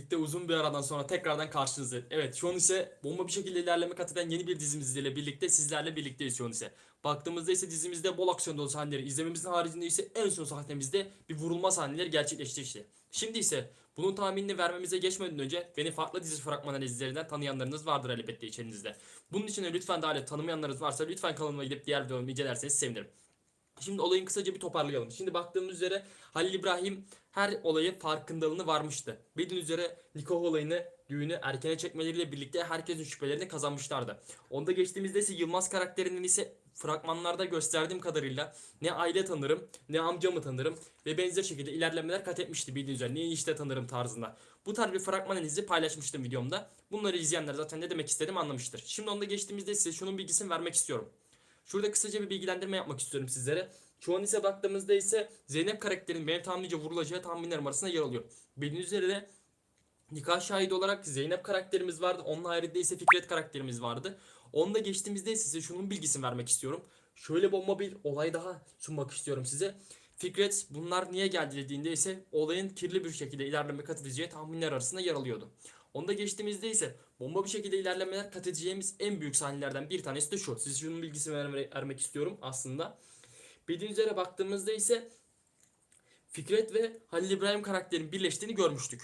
birlikte uzun bir aradan sonra tekrardan karşınızdayım. Evet şu an ise bomba bir şekilde ilerleme kat eden yeni bir dizimiz ile birlikte sizlerle birlikteyiz şu an ise. Baktığımızda ise dizimizde bol aksiyon dolu sahneleri izlememizin haricinde ise en son sahnemizde bir vurulma sahneleri gerçekleşti işte. Şimdi ise bunun tahminini vermemize geçmeden önce beni farklı dizi fragman analizlerinden tanıyanlarınız vardır elbette içerinizde. Bunun için de lütfen daha tanımayanlarınız varsa lütfen kanalıma gidip diğer videolarımı incelerseniz sevinirim. Şimdi olayın kısaca bir toparlayalım. Şimdi baktığımız üzere Halil İbrahim her olayı farkındalığını varmıştı. Bildiğiniz üzere nikah olayını düğünü erkene çekmeleriyle birlikte herkesin şüphelerini kazanmışlardı. Onda geçtiğimizde ise Yılmaz karakterinin ise fragmanlarda gösterdiğim kadarıyla ne aile tanırım ne amcamı tanırım ve benzer şekilde ilerlemeler kat etmişti bildiğiniz üzere. Ne işte tanırım tarzında. Bu tarz bir fragman analizi paylaşmıştım videomda. Bunları izleyenler zaten ne demek istedim anlamıştır. Şimdi onda geçtiğimizde size şunun bilgisini vermek istiyorum. Şurada kısaca bir bilgilendirme yapmak istiyorum sizlere. Şu an ise baktığımızda ise Zeynep karakterinin benim tahminimce vurulacağı tahminlerim arasında yer alıyor. Bildiğiniz üzere de nikah şahidi olarak Zeynep karakterimiz vardı. Onun haricinde ise Fikret karakterimiz vardı. Onda geçtiğimizde size şunun bilgisini vermek istiyorum. Şöyle bomba bir olay daha sunmak istiyorum size. Fikret bunlar niye geldi dediğinde ise olayın kirli bir şekilde ilerleme kat tahminler arasında yer alıyordu. Onda geçtiğimizde ise bomba bir şekilde ilerlemeler kat edeceğimiz en büyük sahnelerden bir tanesi de şu. Size şunun bilgisini verme- vermek istiyorum aslında. Bildiğiniz üzere baktığımızda ise Fikret ve Halil İbrahim karakterinin birleştiğini görmüştük.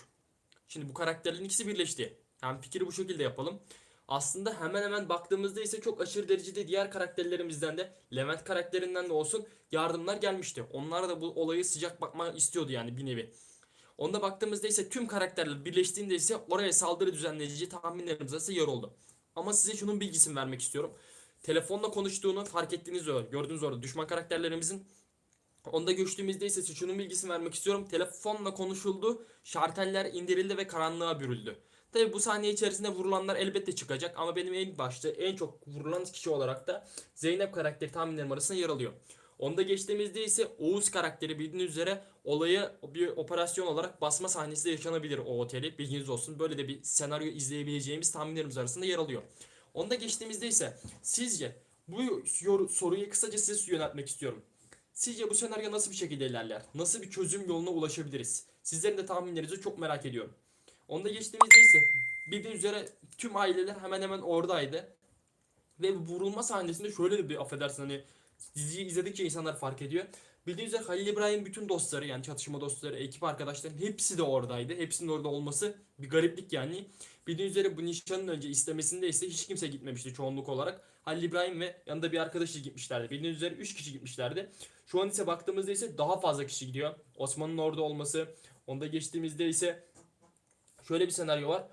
Şimdi bu karakterlerin ikisi birleşti. Yani fikri bu şekilde yapalım. Aslında hemen hemen baktığımızda ise çok aşırı derecede diğer karakterlerimizden de Levent karakterinden de olsun yardımlar gelmişti. Onlar da bu olayı sıcak bakma istiyordu yani bir nevi. Onda baktığımızda ise tüm karakterler birleştiğinde ise oraya saldırı düzenleyici tahminlerimiz arasında yer oldu. Ama size şunun bilgisini vermek istiyorum. Telefonla konuştuğunu fark ettiğiniz o, gördüğünüz orada düşman karakterlerimizin Onda görüştüğümüzde ise şunun bilgisini vermek istiyorum. Telefonla konuşuldu, şarteller indirildi ve karanlığa bürüldü. Tabi bu saniye içerisinde vurulanlar elbette çıkacak ama benim en başta en çok vurulan kişi olarak da Zeynep karakteri tahminlerim arasında yer alıyor. Onda geçtiğimizde ise Oğuz karakteri bildiğiniz üzere olayı bir operasyon olarak basma sahnesi de yaşanabilir o oteli. Bilginiz olsun. Böyle de bir senaryo izleyebileceğimiz tahminlerimiz arasında yer alıyor. Onda geçtiğimizde ise sizce bu soruyu kısaca size yöneltmek istiyorum. Sizce bu senaryo nasıl bir şekilde ilerler? Nasıl bir çözüm yoluna ulaşabiliriz? Sizlerin de tahminlerinizi çok merak ediyorum. Onda geçtiğimizde ise bildiğiniz üzere tüm aileler hemen hemen oradaydı. Ve vurulma sahnesinde şöyle bir affedersin hani diziyi izledikçe insanlar fark ediyor. Bildiğiniz üzere Halil İbrahim bütün dostları yani çatışma dostları, ekip arkadaşların hepsi de oradaydı. Hepsinin orada olması bir gariplik yani. Bildiğiniz üzere bu nişanın önce istemesinde ise hiç kimse gitmemişti çoğunluk olarak. Halil İbrahim ve yanında bir arkadaşı gitmişlerdi. Bildiğiniz üzere 3 kişi gitmişlerdi. Şu an ise baktığımızda ise daha fazla kişi gidiyor. Osman'ın orada olması. Onda geçtiğimizde ise şöyle bir senaryo var.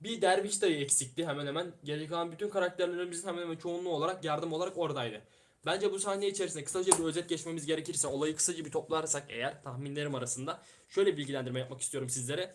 Bir derviş dayı eksikti hemen hemen. Geri kalan bütün karakterlerimizin hemen hemen çoğunluğu olarak yardım olarak oradaydı. Bence bu sahne içerisinde kısaca bir özet geçmemiz gerekirse olayı kısaca bir toplarsak eğer tahminlerim arasında şöyle bilgilendirme yapmak istiyorum sizlere.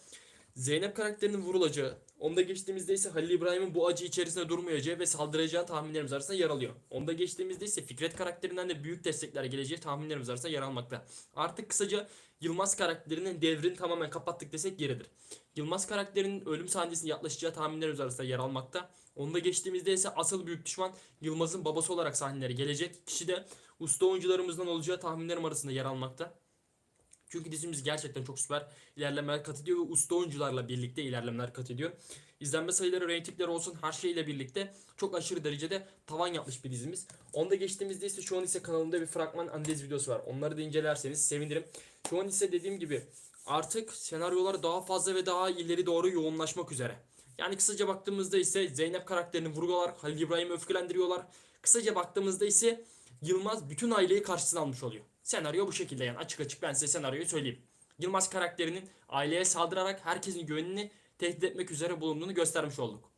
Zeynep karakterinin vurulacağı, onda geçtiğimizde ise Halil İbrahim'in bu acı içerisinde durmayacağı ve saldıracağı tahminlerimiz arasında yer alıyor. Onda geçtiğimizde ise Fikret karakterinden de büyük destekler geleceği tahminlerimiz arasında yer almakta. Artık kısaca Yılmaz karakterinin devrini tamamen kapattık desek yeridir. Yılmaz karakterinin ölüm sahnesine yaklaşacağı tahminlerimiz arasında yer almakta. Onda geçtiğimizde ise asıl büyük düşman Yılmaz'ın babası olarak sahnelere gelecek. Kişi de usta oyuncularımızdan olacağı tahminlerim arasında yer almakta. Çünkü dizimiz gerçekten çok süper ilerlemeler kat ediyor ve usta oyuncularla birlikte ilerlemeler kat ediyor. İzlenme sayıları, reytingleri olsun her şeyle birlikte çok aşırı derecede tavan yapmış bir dizimiz. Onda geçtiğimizde ise şu an ise kanalımda bir fragman analiz videosu var. Onları da incelerseniz sevinirim. Şu an ise dediğim gibi artık senaryolar daha fazla ve daha ileri doğru yoğunlaşmak üzere. Yani kısaca baktığımızda ise Zeynep karakterini vuruyorlar, Halil İbrahim'i öfkelendiriyorlar. Kısaca baktığımızda ise Yılmaz bütün aileyi karşısına almış oluyor. Senaryo bu şekilde yani açık açık ben size senaryoyu söyleyeyim. Yılmaz karakterinin aileye saldırarak herkesin güvenini tehdit etmek üzere bulunduğunu göstermiş olduk.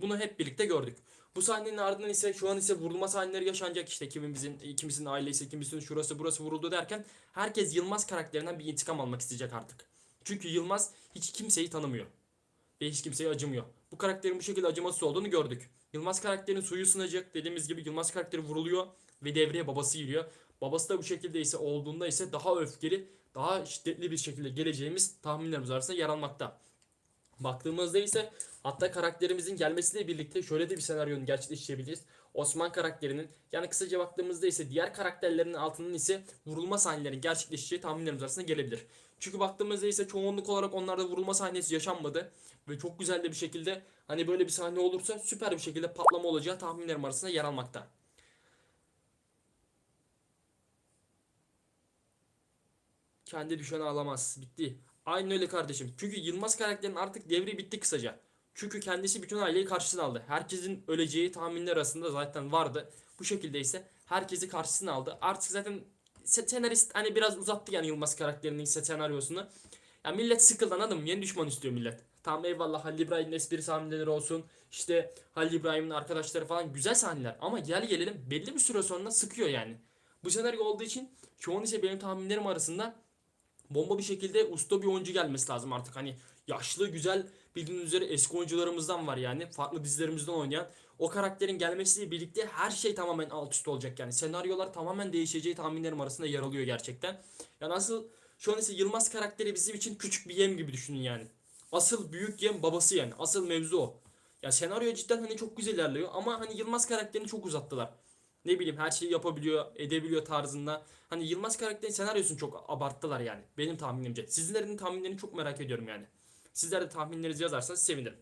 Bunu hep birlikte gördük. Bu sahnenin ardından ise şu an ise vurulma sahneleri yaşanacak işte kimimizin ikimizin ailesi kimimizin şurası burası vuruldu derken herkes Yılmaz karakterinden bir intikam almak isteyecek artık. Çünkü Yılmaz hiç kimseyi tanımıyor ve hiç kimseye acımıyor. Bu karakterin bu şekilde acımasız olduğunu gördük. Yılmaz karakterinin suyu sınacak dediğimiz gibi Yılmaz karakteri vuruluyor ve devreye babası giriyor. Babası da bu şekilde ise olduğunda ise daha öfkeli, daha şiddetli bir şekilde geleceğimiz tahminlerimiz arasında yer almakta. Baktığımızda ise hatta karakterimizin gelmesiyle birlikte şöyle de bir senaryonun gerçekleştirebiliriz. Osman karakterinin yani kısaca baktığımızda ise diğer karakterlerin altının ise vurulma sahnelerinin gerçekleşeceği tahminlerimiz arasında gelebilir. Çünkü baktığımızda ise çoğunluk olarak onlarda vurulma sahnesi yaşanmadı. Ve çok güzel de bir şekilde hani böyle bir sahne olursa süper bir şekilde patlama olacağı tahminlerim arasında yer almakta. Kendi düşen ağlamaz. Bitti. Aynen öyle kardeşim. Çünkü Yılmaz karakterinin artık devri bitti kısaca. Çünkü kendisi bütün aileyi karşısına aldı. Herkesin öleceği tahminler arasında zaten vardı. Bu şekilde ise herkesi karşısına aldı. Artık zaten senarist hani biraz uzattı yani Yılmaz karakterinin senaryosunu. Ya millet sıkıldı anladın mı? Yeni düşman istiyor millet. Tamam eyvallah Halil İbrahim'in espri sahneleri olsun. İşte Halil İbrahim'in arkadaşları falan güzel sahneler. Ama gel gelelim belli bir süre sonra sıkıyor yani. Bu senaryo olduğu için çoğun ise benim tahminlerim arasında bomba bir şekilde usta bir oyuncu gelmesi lazım artık. Hani yaşlı güzel bildiğiniz üzere eski oyuncularımızdan var yani. Farklı dizilerimizden oynayan. O karakterin gelmesiyle birlikte her şey tamamen alt üst olacak yani. Senaryolar tamamen değişeceği tahminlerim arasında yer alıyor gerçekten. Yani asıl şu an ise Yılmaz karakteri bizim için küçük bir yem gibi düşünün yani. Asıl büyük yem babası yani. Asıl mevzu o. Ya senaryo cidden hani çok güzel ilerliyor ama hani Yılmaz karakterini çok uzattılar. Ne bileyim her şeyi yapabiliyor, edebiliyor tarzında. Hani Yılmaz karakterin senaryosunu çok abarttılar yani. Benim tahminimce. Sizlerin tahminlerini çok merak ediyorum yani. Sizler de tahminlerinizi yazarsanız sevinirim.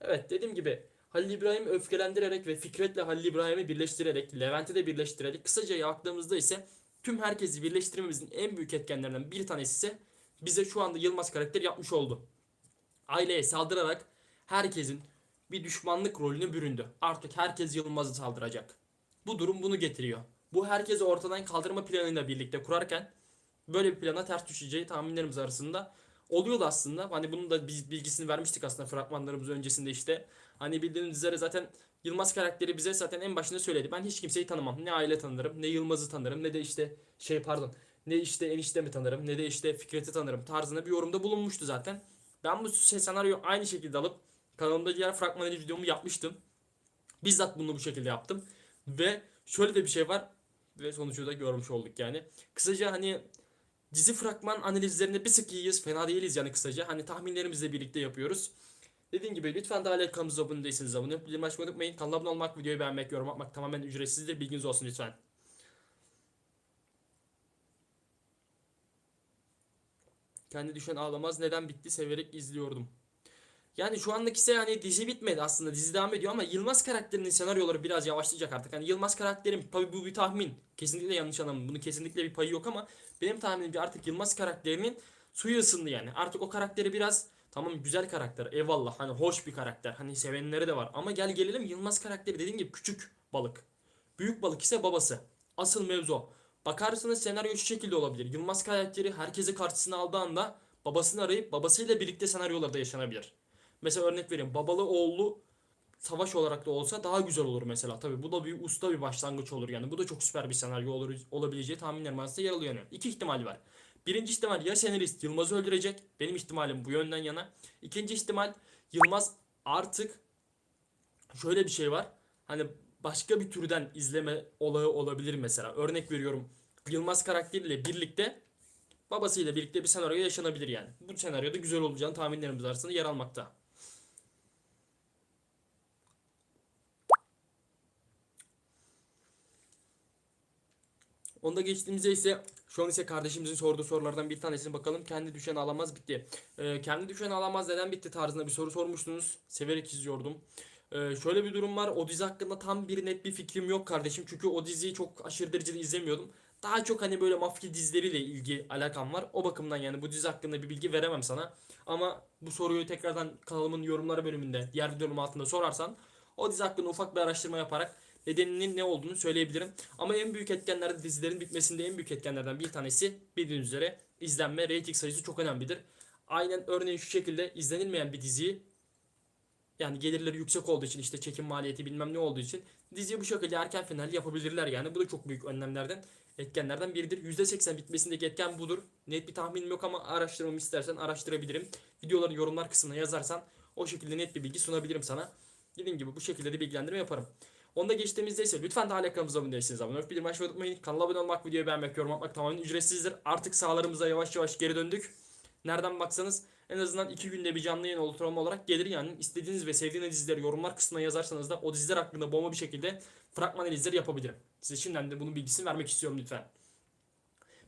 Evet dediğim gibi Halil İbrahim'i öfkelendirerek ve Fikret'le Halil İbrahim'i birleştirerek, Levent'i de birleştirerek kısaca baktığımızda ise tüm herkesi birleştirmemizin en büyük etkenlerinden bir tanesi ise bize şu anda Yılmaz karakter yapmış oldu. Aileye saldırarak herkesin bir düşmanlık rolüne büründü. Artık herkes Yılmaz'ı saldıracak. Bu durum bunu getiriyor. Bu herkesi ortadan kaldırma planıyla birlikte kurarken böyle bir plana ters düşeceği tahminlerimiz arasında oluyordu aslında. Hani bunun da bilgisini vermiştik aslında fragmanlarımız öncesinde işte. Hani bildiğiniz üzere zaten Yılmaz karakteri bize zaten en başında söyledi. Ben hiç kimseyi tanımam. Ne aile tanırım, ne Yılmaz'ı tanırım, ne de işte şey pardon, ne işte eniştemi tanırım, ne de işte Fikret'i tanırım tarzında bir yorumda bulunmuştu zaten. Ben bu şey senaryo aynı şekilde alıp kanalımda diğer fragman videomu yapmıştım. Bizzat bunu bu şekilde yaptım. Ve şöyle de bir şey var ve sonucu da görmüş olduk yani. Kısaca hani dizi fragman analizlerinde bir sık iyiyiz. Fena değiliz yani kısaca. Hani tahminlerimizle birlikte yapıyoruz. Dediğim gibi lütfen daha hala kanalımıza abone değilseniz abone olup bildirim açmayı unutmayın. Kanala abone olmak, videoyu beğenmek, yorum atmak tamamen ücretsizdir. Bilginiz olsun lütfen. Kendi düşen ağlamaz. Neden bitti? Severek izliyordum. Yani şu andaki ise hani dizi bitmedi aslında dizi devam ediyor ama Yılmaz karakterinin senaryoları biraz yavaşlayacak artık. Hani Yılmaz karakterim tabi bu bir tahmin. Kesinlikle yanlış anlamın. Bunun kesinlikle bir payı yok ama benim tahminimce artık Yılmaz karakterinin suyu ısındı yani. Artık o karakteri biraz tamam güzel karakter eyvallah hani hoş bir karakter hani sevenleri de var ama gel gelelim Yılmaz karakteri dediğim gibi küçük balık. Büyük balık ise babası. Asıl mevzu o. Bakarsınız senaryo şu şekilde olabilir. Yılmaz karakteri herkesi karşısına aldığı anda babasını arayıp babasıyla birlikte senaryolarda yaşanabilir. Mesela örnek vereyim. Babalı oğlu savaş olarak da olsa daha güzel olur mesela. Tabi bu da bir usta bir başlangıç olur yani. Bu da çok süper bir senaryo olur, olabileceği tahminlerim arasında yer alıyor yani. İki ihtimal var. Birinci ihtimal ya senarist Yılmaz'ı öldürecek. Benim ihtimalim bu yönden yana. İkinci ihtimal Yılmaz artık şöyle bir şey var. Hani başka bir türden izleme olayı olabilir mesela. Örnek veriyorum. Yılmaz karakteriyle birlikte babasıyla birlikte bir senaryo yaşanabilir yani. Bu senaryoda güzel olacağını tahminlerimiz arasında yer almakta. Onda geçtiğimizde ise şu an ise kardeşimizin sorduğu sorulardan bir tanesine bakalım. Kendi düşen alamaz bitti. Ee, kendi düşen alamaz neden bitti tarzında bir soru sormuştunuz. Severek izliyordum. Ee, şöyle bir durum var. O dizi hakkında tam bir net bir fikrim yok kardeşim. Çünkü o diziyi çok aşırı derecede izlemiyordum. Daha çok hani böyle mafya dizileriyle ilgi alakam var. O bakımdan yani bu dizi hakkında bir bilgi veremem sana. Ama bu soruyu tekrardan kanalımın yorumları bölümünde diğer videonun altında sorarsan o dizi hakkında ufak bir araştırma yaparak nedeninin ne olduğunu söyleyebilirim. Ama en büyük etkenlerde dizilerin bitmesinde en büyük etkenlerden bir tanesi bildiğiniz üzere izlenme, rating sayısı çok önemlidir. Aynen örneğin şu şekilde izlenilmeyen bir diziyi yani gelirleri yüksek olduğu için işte çekim maliyeti bilmem ne olduğu için diziyi bu şekilde erken final yapabilirler yani. Bu da çok büyük önlemlerden etkenlerden biridir. %80 bitmesindeki etken budur. Net bir tahminim yok ama araştırmamı istersen araştırabilirim. Videoları yorumlar kısmına yazarsan o şekilde net bir bilgi sunabilirim sana. Dediğim gibi bu şekilde de bilgilendirme yaparım. Onda geçtiğimizde ise lütfen daha kanalımıza abone değilseniz abone olup bildirim açmayı unutmayın. Kanala abone olmak, videoyu beğenmek, yorum atmak tamamen ücretsizdir. Artık sahalarımıza yavaş yavaş geri döndük. Nereden baksanız en azından iki günde bir canlı yayın ortalama olarak gelir yani. istediğiniz ve sevdiğiniz dizileri yorumlar kısmına yazarsanız da o diziler hakkında bomba bir şekilde fragman analizleri yapabilirim. Size şimdiden de bunun bilgisini vermek istiyorum lütfen.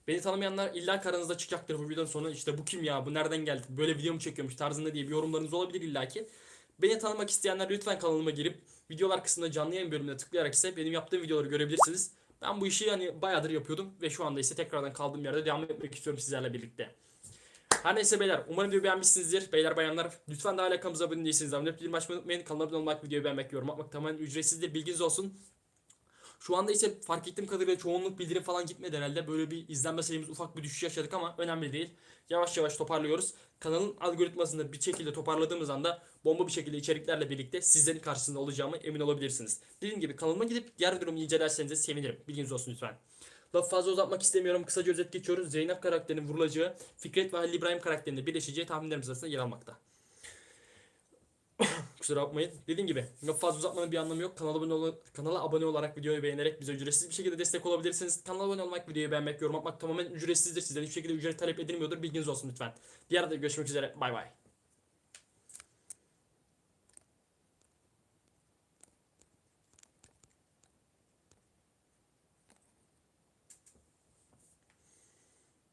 Beni tanımayanlar illa karanızda çıkacaktır bu videonun sonu. İşte bu kim ya bu nereden geldi böyle video mu çekiyormuş tarzında diye bir yorumlarınız olabilir illaki. Beni tanımak isteyenler lütfen kanalıma girip videolar kısmında canlı yayın bölümüne tıklayarak ise benim yaptığım videoları görebilirsiniz. Ben bu işi hani bayağıdır yapıyordum ve şu anda ise tekrardan kaldığım yerde devam etmek istiyorum sizlerle birlikte. Her neyse beyler umarım videoyu beğenmişsinizdir. Beyler bayanlar lütfen de hala kanalımıza abone değilseniz abone açmayı unutmayın. Kanalıma abone olmak, videoyu beğenmek, yorum atmak tamamen ücretsizdir. Bilginiz olsun. Şu anda ise fark ettiğim kadarıyla çoğunluk bildirim falan gitmedi herhalde. Böyle bir izlenme sayımız ufak bir düşüş yaşadık ama önemli değil. Yavaş yavaş toparlıyoruz. Kanalın algoritmasını bir şekilde toparladığımız anda bomba bir şekilde içeriklerle birlikte sizlerin karşısında olacağımı emin olabilirsiniz. Dediğim gibi kanalıma gidip diğer durumu incelerseniz de sevinirim. Bilginiz olsun lütfen. Lafı fazla uzatmak istemiyorum. Kısaca özet geçiyoruz. Zeynep karakterinin vurulacağı, Fikret ve Halil İbrahim karakterinin birleşeceği tahminlerimiz arasında yer almakta. Kusura bakmayın. Dediğim gibi lafı fazla uzatmanın bir anlamı yok. Kanala abone, ol- kanala abone olarak videoyu beğenerek bize ücretsiz bir şekilde destek olabilirsiniz. Kanala abone olmak, videoyu beğenmek, yorum atmak tamamen ücretsizdir. Sizden hiçbir şekilde ücret talep edilmiyordur. Bilginiz olsun lütfen. Diğer de görüşmek üzere. Bay bay.